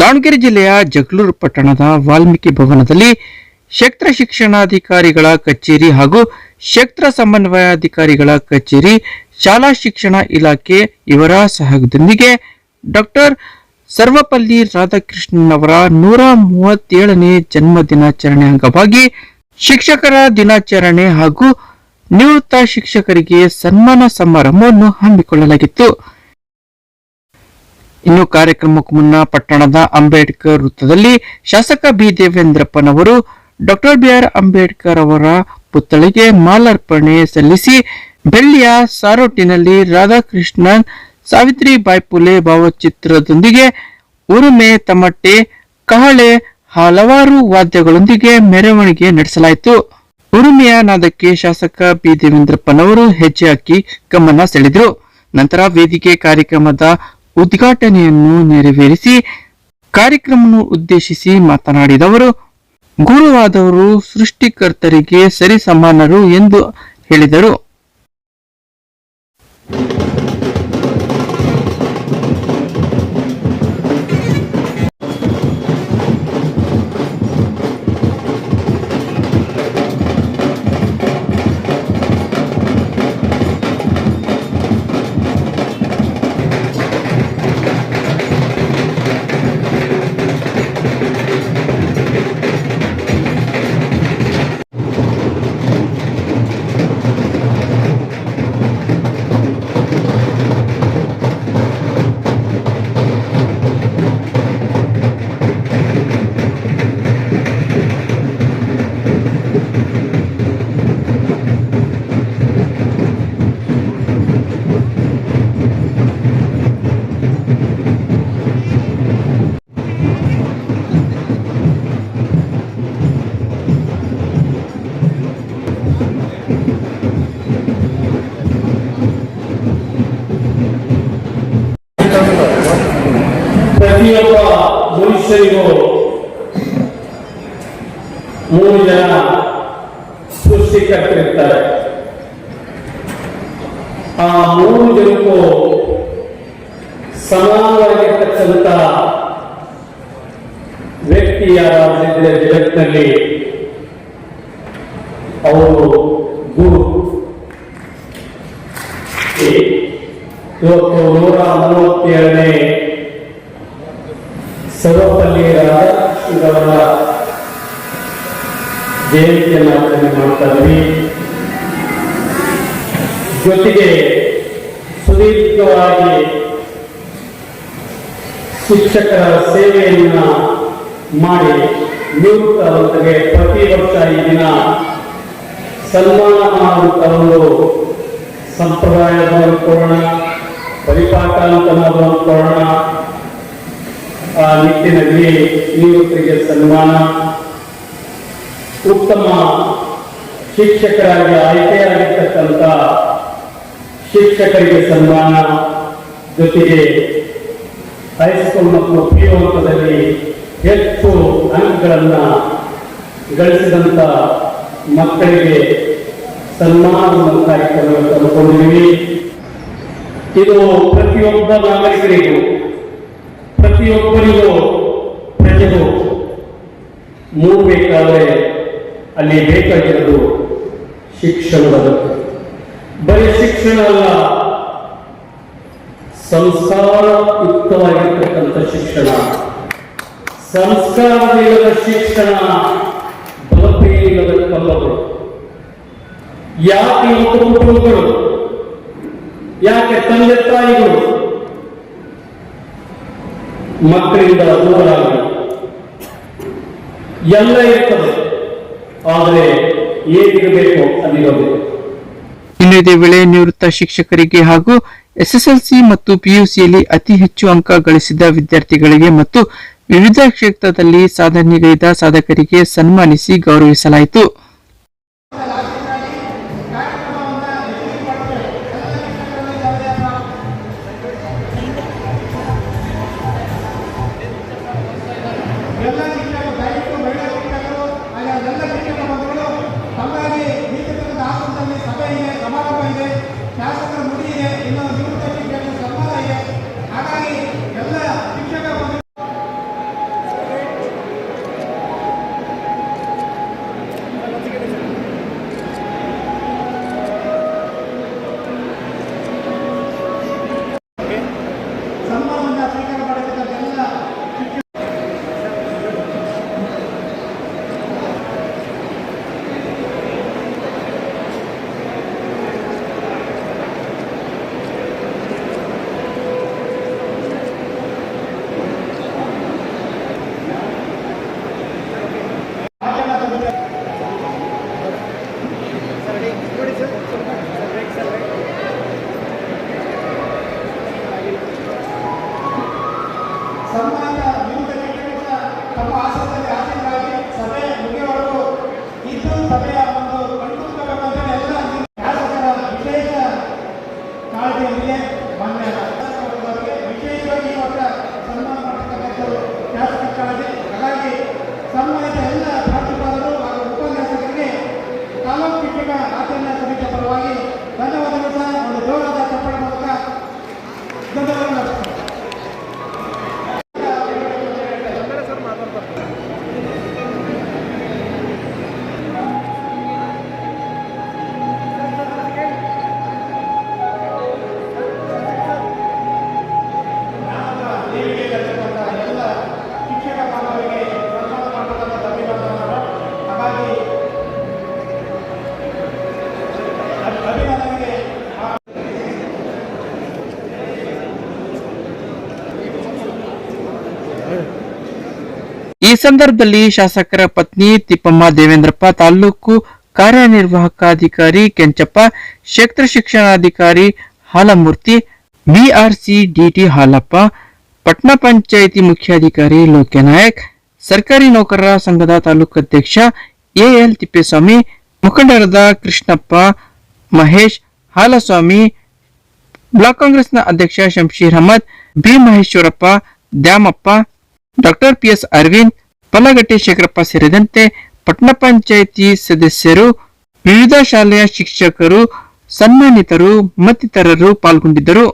ದಾವಣಗೆರೆ ಜಿಲ್ಲೆಯ ಜಗಳೂರು ಪಟ್ಟಣದ ವಾಲ್ಮೀಕಿ ಭವನದಲ್ಲಿ ಕ್ಷೇತ್ರ ಶಿಕ್ಷಣಾಧಿಕಾರಿಗಳ ಕಚೇರಿ ಹಾಗೂ ಕ್ಷೇತ್ರ ಸಮನ್ವಯಾಧಿಕಾರಿಗಳ ಕಚೇರಿ, ಶಾಲಾ ಶಿಕ್ಷಣ ಇಲಾಖೆ ಇವರ ಸಹಯೋಗದೊಂದಿಗೆ ಡಾಕ್ಟರ್ ಸರ್ವಪಲ್ಲಿ ರಾಧಾಕೃಷ್ಣನ್ ಅವರ ನೂರ ಮೂವತ್ತೇಳನೇ ಜನ್ಮ ದಿನಾಚರಣೆ ಅಂಗವಾಗಿ ಶಿಕ್ಷಕರ ದಿನಾಚರಣೆ ಹಾಗೂ ನಿವೃತ್ತ ಶಿಕ್ಷಕರಿಗೆ ಸನ್ಮಾನ ಸಮಾರಂಭವನ್ನು ಹಮ್ಮಿಕೊಳ್ಳಲಾಗಿತ್ತು. ಇನ್ನು ಕಾರ್ಯಕ್ರಮಕ್ಕೂ ಮುನ್ನ ಪಟ್ಟಣದ ಅಂಬೇಡ್ಕರ್ ವೃತ್ತದಲ್ಲಿ ಶಾಸಕ ಬಿ ದೇವೇಂದ್ರಪ್ಪನವರು ಡಾಕ್ಟರ್ ಬಿ ಆರ್ ಅಂಬೇಡ್ಕರ್ ಅವರ ಪುತ್ಥಳಿಗೆ ಮಾಲಾರ್ಪಣೆ ಸಲ್ಲಿಸಿ, ಬೆಳ್ಳಿಯ ಸಾರೋಟಿನಲ್ಲಿ ರಾಧಾಕೃಷ್ಣನ್ ಸಾವಿತ್ರಿ ಪುಲೆ ಭಾವಚಿತ್ರದೊಂದಿಗೆ ಉರುಮೆ ತಮಟೆ, ಕಹಳೆ, ಹಲವಾರು ವಾದ್ಯಗಳೊಂದಿಗೆ ಮೆರವಣಿಗೆ ನಡೆಸಲಾಯಿತು. ಉರುಮೆಯ ನಾದಕ್ಕೆ ಶಾಸಕ ಬಿ ದೇವೇಂದ್ರಪ್ಪನವರು ಹೆಜ್ಜೆ ಹಾಕಿ ಗಮನ ಸೆಳೆದರು. ನಂತರ ವೇದಿಕೆ ಕಾರ್ಯಕ್ರಮದ ಉದ್ಘಾಟನೆಯನ್ನು ನೆರವೇರಿಸಿ ಕಾರ್ಯಕ್ರಮವನ್ನು ಉದ್ದೇಶಿಸಿ ಮಾತನಾಡಿದವರು ಗುರುವಾದವರು ಸೃಷ್ಟಿಕರ್ತರಿಗೆ ಸರಿಸಮಾನರು ಎಂದು ಹೇಳಿದರು. ಮನುಷ್ಯರಿಗೂ ಮೂರು ಜನ ಸೃಷ್ಟಿಕರ್ತಿರ್ತಾರೆ ಆ ಮೂರು ಜನಕ್ಕೂ ಸಮಾನವಾಗಿರ್ತಕ್ಕಂಥ ವ್ಯಕ್ತಿ ಯಾರಾಗಿದ್ದರೆ ಜಗತ್ತಿನಲ್ಲಿ ಅವರು ಗುರು ಇವತ್ತು ನೂರ ಮೂವತ್ತೇಳನೇ ಸರ್ವಪಲ್ಲಿ ರಾಧಾಕೃಷ್ಣರವರ ಜಯಂತಿಯನ್ನು ಆಚರಣೆ ಮಾಡ್ತಾ ಇದ್ದೀವಿ. ಜೊತೆಗೆ ಸುದೀರ್ಘವಾಗಿ ಶಿಕ್ಷಕರ ಸೇವೆಯನ್ನ ಮಾಡಿ ನಿವೃತ್ತವಂತರಿಗೆ ಪ್ರತಿ ವರ್ಷ ಈ ದಿನ ಸನ್ಮಾನ ಮಾಡುವಂತ ಒಂದು ಸಂಪ್ರದಾಯದ ಅನ್ಕೊಳ್ಳೋಣ ಪರಿಪಾಠ ಅಂತ ನಾವು ಆ ನಿಟ್ಟಿನಲ್ಲಿ ನಿವೃತ್ತರಿಗೆ ಸನ್ಮಾನ, ಉತ್ತಮ ಶಿಕ್ಷಕರಾಗಿ ಆಯ್ಕೆಯಾಗಿರ್ತಕ್ಕಂಥ ಶಿಕ್ಷಕರಿಗೆ ಸನ್ಮಾನ ಜೊತೆಗೆ ಹೈಸ್ಕೂಲ್ ಮತ್ತು ಪಿ ಹಂತದಲ್ಲಿ ಹೆಚ್ಚು ಅಂಕಗಳನ್ನು ಗಳಿಸಿದಂಥ ಮಕ್ಕಳಿಗೆ ಸನ್ಮಾನವನ್ನು ಕಾರ್ಯಕ್ರಮವನ್ನು ತಂದುಕೊಂಡಿದ್ದೀವಿ. ಇದು ಪ್ರತಿಯೊಬ್ಬ ನಾಗರಿಕರಿಗೂ ಪ್ರತಿಯೊಬ್ಬರಿಗೂ ಪ್ರಜೆಗೂ ಮೂಡಬೇಕಾದ್ರೆ ಅಲ್ಲಿ ಬೇಕಾಗಿರೋದು ಶಿಕ್ಷಣದ ಬರೀ ಶಿಕ್ಷಣ ಅಲ್ಲ ಸಂಸ್ಕಾರಯುಕ್ತವಾಗಿರ್ತಕ್ಕಂಥ ಶಿಕ್ಷಣ. ಸಂಸ್ಕಾರವಿಲ್ಲದ ಶಿಕ್ಷಣ ಬಲಪೇಯಿಲ್ಲದ ಕಲ್ಲಗಳು. ಯಾಕೆ ಇವತ್ತು ಕುಟುಂಬಗಳು? ಯಾಕೆ ತಂದೆ ತಾಯಿಗಳು? ಮಕ್ಕಳಿಂದ ದೂರರಾಗಿ ಎಲ್ಲ ಇರ್ತದೆ, ಆದರೆ ಏನಿರಬೇಕು ಇನ್ನು ಇದೇ ವೇಳೆ ನಿವೃತ್ತ ಶಿಕ್ಷಕರಿಗೆ ಹಾಗೂ ಎಸ್ಎಸ್ಎಲ್ಸಿ ಮತ್ತು ಪಿಯುಸಿಯಲ್ಲಿ ಅತಿ ಹೆಚ್ಚು ಅಂಕ ಗಳಿಸಿದ ವಿದ್ಯಾರ್ಥಿಗಳಿಗೆ ಮತ್ತು ವಿವಿಧ ಕ್ಷೇತ್ರದಲ್ಲಿ ಸಾಧನೆಗೈದ ಸಾಧಕರಿಗೆ ಸನ್ಮಾನಿಸಿ ಗೌರವಿಸಲಾಯಿತು. ತಮ್ಮ ಆಸನದಲ್ಲಿ ಆಸೀನರಾಗಿ ಸಭೆ ಮುಗಿಯವರೆಗೂ ಇದು ಸಭೆಯ ಈ ಸಂದರ್ಭದಲ್ಲಿ ಶಾಸಕರ ಪತ್ನಿ ತಿಪ್ಪಮ್ಮ ದೇವೇಂದ್ರಪ್ಪ, ತಾಲೂಕು ಕಾರ್ಯನಿರ್ವಾಹಕಾಧಿಕಾರಿ ಕೆಂಚಪ್ಪ, ಕ್ಷೇತ್ರ ಶಿಕ್ಷಣಾಧಿಕಾರಿ ಹಾಲಮೂರ್ತಿ, ಬಿಆರ್ಸಿ ಡಿಟಿ ಹಾಲಪ್ಪ ಪಟ್ಟಣ ಪಂಚಾಯಿತಿ ಮುಖ್ಯಾಧಿಕಾರಿ ಲೋಕ್ಯನಾಯಕ್ ಸರ್ಕಾರಿ ನೌಕರರ ಸಂಘದ ತಾಲೂಕು ಅಧ್ಯಕ್ಷ ಎಎಲ್ ತಿಪ್ಪೇಸ್ವಾಮಿ, ಮುಖಂಡರಾದ ಕೃಷ್ಣಪ್ಪ, ಮಹೇಶ್, ಹಾಲಸ್ವಾಮಿ, ಬ್ಲಾಕ್ ಕಾಂಗ್ರೆಸ್ನ ಅಧ್ಯಕ್ಷ Shamsheer Ahmed, B Maheshwarappa, Dyamappa doctor PS Aravind Pallagatti Shekharappa ಸೇರಿದಂತೆ ಪಟ್ಟಣ ಪಂಚಾಯಿತಿ ಸದಸ್ಯರು, ವಿವಿಧ ಶಾಲೆಯ ಶಿಕ್ಷಕರು, ಸನ್ಮಾನಿತರು ಮತ್ತಿತರರು ಪಾಲ್ಗೊಂಡಿದ್ದರು.